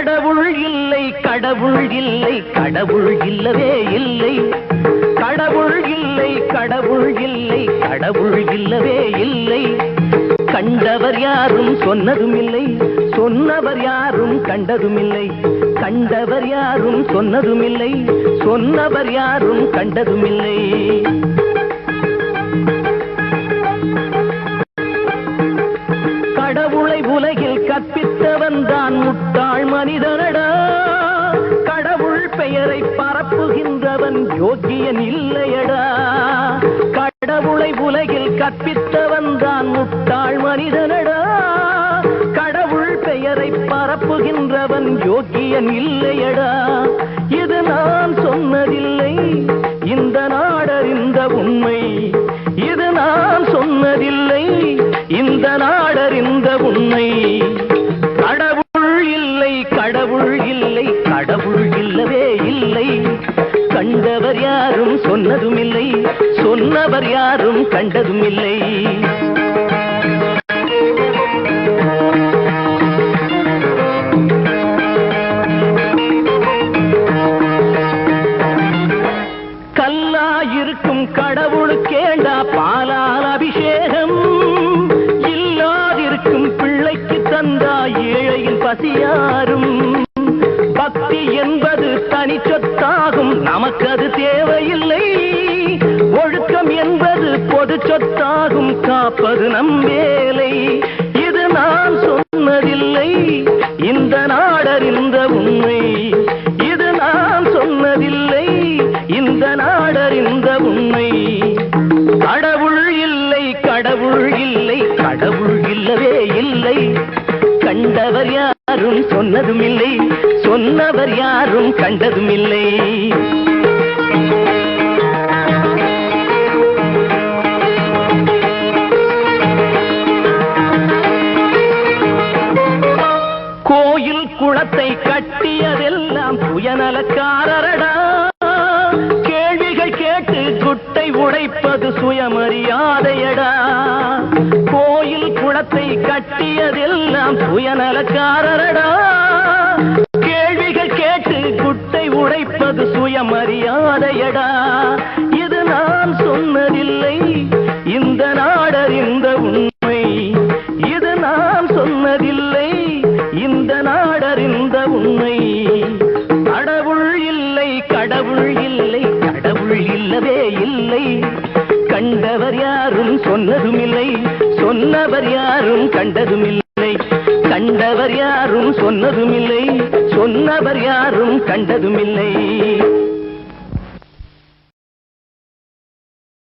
கடவுள் இல்லை கடவுள் இல்லை கடவுள் இல்லவே இல்லை. கடவுள் இல்லை கடவுள் இல்லை கடவுள் இல்லவே இல்லை. கண்டவர் யாரும் சொன்னதும் இல்லை சொன்னவர் யாரும் கண்டதும் இல்லை. கண்டவர் யாரும் சொன்னதும் இல்லை சொன்னவர் யாரும் கண்டதும் இல்லை. உலகில் கற்பித்தவன் தான் முட்டாள் மனிதனடா. கடவுள் பெயரை பரப்புகின்றவன் யோக்கியன் இல்லையடா. கடவுளை உலகில் கற்பித்தவன் தான் முட்டாள் மனிதனடா. கடவுள் பெயரை பரப்புகின்றவன் யோக்கியன் இல்லையடா. இது நான் சொன்னதில்லை. நாடறிந்த உன்னை. கடவுள் இல்லை கடவுள் இல்லை கடவுள் இல்லவே இல்லை. கண்டவர் யாரும் சொன்னதும் இல்லை சொன்னவர் யாரும் கண்டதும் இல்லை கல்லாயிருக்கும் கேண்ட பிள்ளைக்கு தந்தா ஏழையின் பசியாரும். பக்தி என்பது தனி சொத்தாகும். நமக்கு அது தேவையில்லை. ஒழுக்கம் என்பது பொது சொத்தாகும். காப்பது நம் வேலை. இது நான் சொன்னதில்லை. இந்த நாடறிந்த உண்மை. இது நான் சொன்னதில்லை. இந்த நாடறிந்த உண்மை. கடவுள் இல்லை கடவுள் இல்லை. கடவுள் இல்லவே இல்லை. கண்டவர் யாரும் சொன்னதும் இல்லை சொன்னவர் யாரும் கண்டதும் இல்லை கோயில் குளத்தை கட்டியதெல்லாம் சுயநலக்காரரடா கேள்விகள் கேட்டு குட்டை உடைப்பது சுயமரியாதையடா. கட்டியதெல்லாம் சுயநலக்காரரடா. கேள்விகள் கேட்டு குட்டை உடைப்பது சுயமரியாதையடா. இது நான் சொன்னதில்லை. யாரும் சொன்னதும் இல்லை சொன்னவர் யாரும் கண்டதும் இல்லை கண்டவர் யாரும் சொன்னதும் இல்லை சொன்னவர் யாரும் கண்டதும் இல்லை